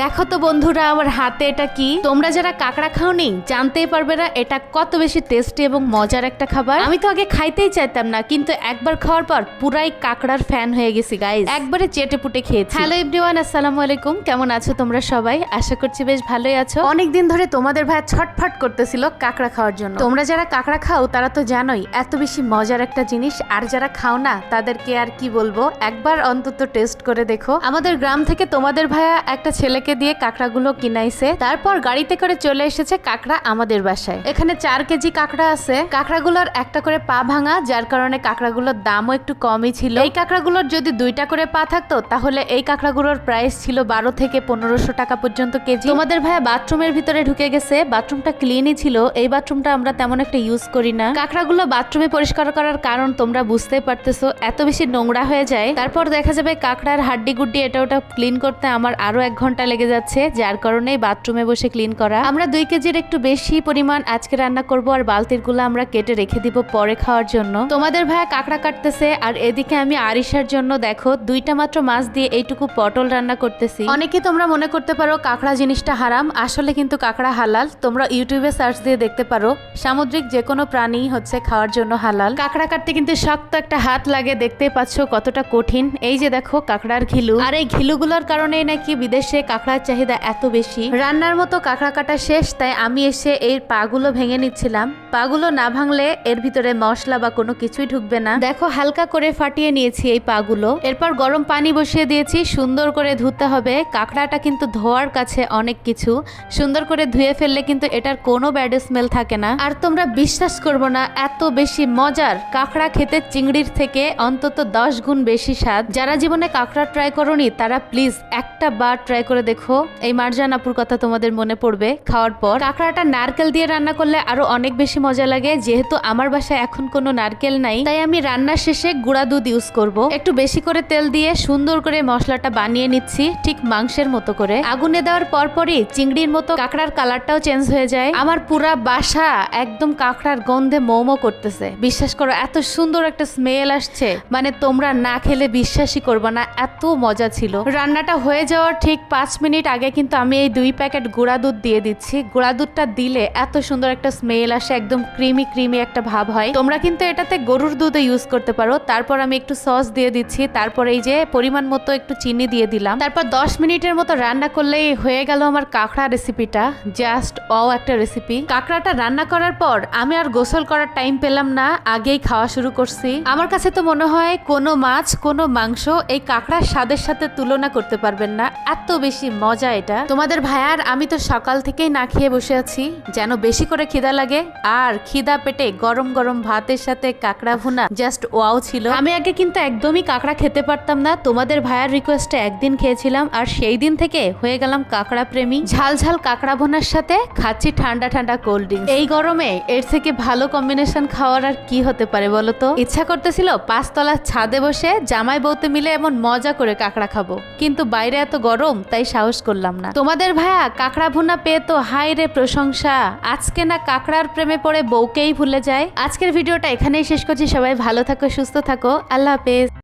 দেখো তো বন্ধুরা, আমার হাতে এটা কি? তোমরা যারা কাঁকড়া খাওনি, জানতেই পারবে না এটা কত বেশি টেস্টি এবং মজার একটা খাবার। আমি তো আগে খাইতেই চাইতাম না, কিন্তু একবার খাওয়ার পর পুরাই কাঁকড়ার ফ্যান হয়ে গেছি গাইজ একবারে চেটে পুটে খেয়েছি। হ্যালো এভরিওয়ান আসসালামু আলাইকুম। কেমন আছো তোমরা সবাই? আশা করছি বেশ ভালোই আছো। অনেকদিন ধরে তোমাদের ভাই ছটফট করতেছিল কাঁকড়া খাওয়ার জন্য। তোমরা যারা কাঁকড়া খাও, তারা তো জানোই, এত বেশি মজার একটা জিনিস। আর যারা খাও না, তাদেরকে আর কি বলব? একবার অন্তত টেস্ট করে দেখো। আমাদের গ্রাম থেকে তোমাদের ভাইয়া একটা ছেলেকে দিয়ে কাঁকড়াগুলো কিনাইছে। তারপর গাড়িতে করে চলে এসেছে কাঁকড়া আমাদের বাসায়। এখানে চার কেজি কাঁকড়া আছে। কাঁকড়াগুলোর একটা করে পা ভাঙা, যার কারণে কাঁকড়াগুলোর দামও একটু কমই ছিল। এই কাঁকড়াগুলোর যদি দুইটা করে পা থাকতো, তাহলে এই কাঁকড়াগুলোর প্রাইস ছিল বারো থেকে পনেরোশো টাকা পর্যন্ত কেজি। তোমাদের ভাইয়া বাথরুমের ভিতরে ঢুকে গেছে। বাথরুমটা ক্লিনই ছিল। এই বাথরুমটা আমরা তেমন একটা ইউজ করি না। কাঁকড়াগুলো বাথরুমে পরিষ্কার করার কারণ তোমরা বুঝতেই পারতেছো, এত বেশি নোংরা হয়ে যায়। তারপর দেখা যাবে কাঁকড়ার হাড্ডি গুড্ডি এটা ওটা ক্লিন করতে আমার আরও এক ঘণ্টা লেগে যাচ্ছে, যার কারণে বাথরুমে বসে ক্লিন করা। আমরা দুই কেজির একটু বেশি পরিমাণ আজকে রান্না করব আর বালতিরগুলো আমরা কেটে রেখে দিব পরে খাওয়ার জন্য। তোমাদের ভাইয়া কাঁকড়া কাটতেছে, আর এদিকে আমি আরিশার জন্য দেখো, দুইটা মাত্র মাছ দিয়ে এইটুকু পটল রান্না করতেছি। অনেকে তোমরা মনে করতে পারো কাঁকড়া জিনিসটা হারাম, আসলে কিন্তু কাঁকড়া হালাল। তোমরা ইউটিউবে সার্চ দিয়ে দেখতে পারো, সামুদ্রিক যে কোনো প্রাণী হচ্ছে খাওয়ার জন্য হালাল। কাঁকড়া কাটতে কিন্তু শক্ত একটা হাত লাগে দেখতে পাচ্ছ কতটা কঠিন। এই যে দেখো কাঁকড়ার ঘিলু। আর এই ঘিলুগুলোর কারণেই নাকি বিদেশে কাঁকড়ার চাহিদা এত বেশি। রান্নার মতো কাঁকড়া কাটা শেষ, তাই আমি এসে এই পাগুলো ভেঙে নিচ্ছিলাম। পাগুলো না ভাঙলে এর ভিতরে মশলা বা কোনো কিছুই ঢুকবে না। দেখো, হালকা করে ফাটিয়ে নিয়েছি এই পাগুলো। এরপর গরম পানি বসিয়ে দিয়েছি, সুন্দর করে ধুতে হবে। কাঁকড়াটা কিন্তু ধোয়ার কাছে অনেক কিছু। সুন্দর করে ধুয়ে ফেললে কিন্তু এটার কোনো ব্যাড স্মেল থাকে না। আর তোমরা বিশ্বাস করব না, এত বেশি মজার কাঁকড়া খেতে চিংড়ির থেকে অন্তত দশ গুণ বেশি স্বাদ। যারা জীবনে কাঁকড়া ট্রাই করনি, তারা প্লিজ একটা বার ট্রাই করে দেখো, এই মারজান আপুর কথা তোমাদের মনে পড়বে। খাওয়ার পর কাঁকড়াটা নারকেল দিয়ে রান্না করলে আরও অনেক বেশি মজা লাগে। যেহেতু আমার বাসায় এখন কোনো নারকেল নাই, তাই আমি রান্নার শেষে গুঁড়া দুধ ইউজ করব। একটু বেশি করে তেল দিয়ে সুন্দর করে মশলাটা বানিয়ে নিচ্ছি, ঠিক মাংসের মতো করে। আগুনে দেওয়ার পরপরই চিংড়ির মতো কাঁকড়ার কালারটাও চেঞ্জ হয়ে যায়। আমার পুরা বাসা একদম কাঁকড়ার গন্ধে মোমো করতেছে। বিশ্বাস করো, এত সুন্দর একটা স্মেল আসছে। মানে তোমরা না খেলে বিশ্বাসই করবে না, এত মজা ছিল। রান্নাটা হয়ে যাওয়ার ঠিক পাঁচ মিনিট আগে কিন্তু আমি এই দুই প্যাকেট গুঁড়া দুধ দিয়ে দিচ্ছি। গুঁড়া দুধটা দিলে এত সুন্দর একটা স্মেল আসে, একদম ক্রিমি ক্রিমি একটা ভাব হয়। তোমরা কিন্তু এটাতে গরুর দুধও ইউজ করতে পারো। তারপর আমি একটু সস দিয়ে দিচ্ছি। তারপর এই যে পরিমাণ মতো একটু চিনি দিয়ে দিলাম। তারপর দশ মিনিটের মতো রান্না করলেই হয়ে গেল আমার কাঁকড়া রেসিপিটা জাস্ট অ একটা রেসিপি কাঁকড়াটা রান্না করার পর আমি আর গোসল করার টাইম পেলাম না। আগেই খাওয়া শুরু করছি। আমার কাছে তো মনে হয় কোনো মাছ, কোনো মাংস এই কাঁকড়ার স্বাদের সাথে তুলনা করতে পারবেন না। এত বেশি মজা এটা। তোমাদের ভাইয়ার, আমি তো সকাল থেকেই না খেয়ে বসে আছি। যেন বেশি করে খিদা লাগে। আর খিদা পেটে গরম গরম ভাতের সাথে কাঁকড়া ভুনা জাস্ট ওয়াও ছিল। আমি আগে কিন্তু একদমই কাঁকড়া খেতে পারতাম না। তোমাদের ভাইয়ার রিকোয়েস্টে একদিন খেয়েছিলাম। আর সেই দিন থেকে হয়ে গেলাম কাঁকড়া প্রেমী। ঝাল ঝাল কাঁকড়া ভুনার সাথে খাচ্ছি ঠান্ডা ঠান্ডা কোল্ড ড্রিঙ্ক এই গরমে এর থেকে ভালো কম্বিনেশন খাওয়ার আর কি হতে পারে বলো তো? ইচ্ছা করতেছিল পাঁচতলার ছাদে বসে জামাই বউতে মিলে এমন মজা করে কাঁকড়া খাব। কিন্তু বাইরে এত গরম, তাই সাহস করলাম না। তোমাদের ভাইয়া, কাঁকড়া ভুনা পেয়ে তো হাই রে প্রশংসা। আজকে না কাঁকড়ার প্রেমে পড়ে বউকেই ভুলে যায়। আজকের ভিডিওটা এখানেই শেষ করছি। সবাই ভালো থাকো, সুস্থ থাকো। আল্লাহ হাফেজ।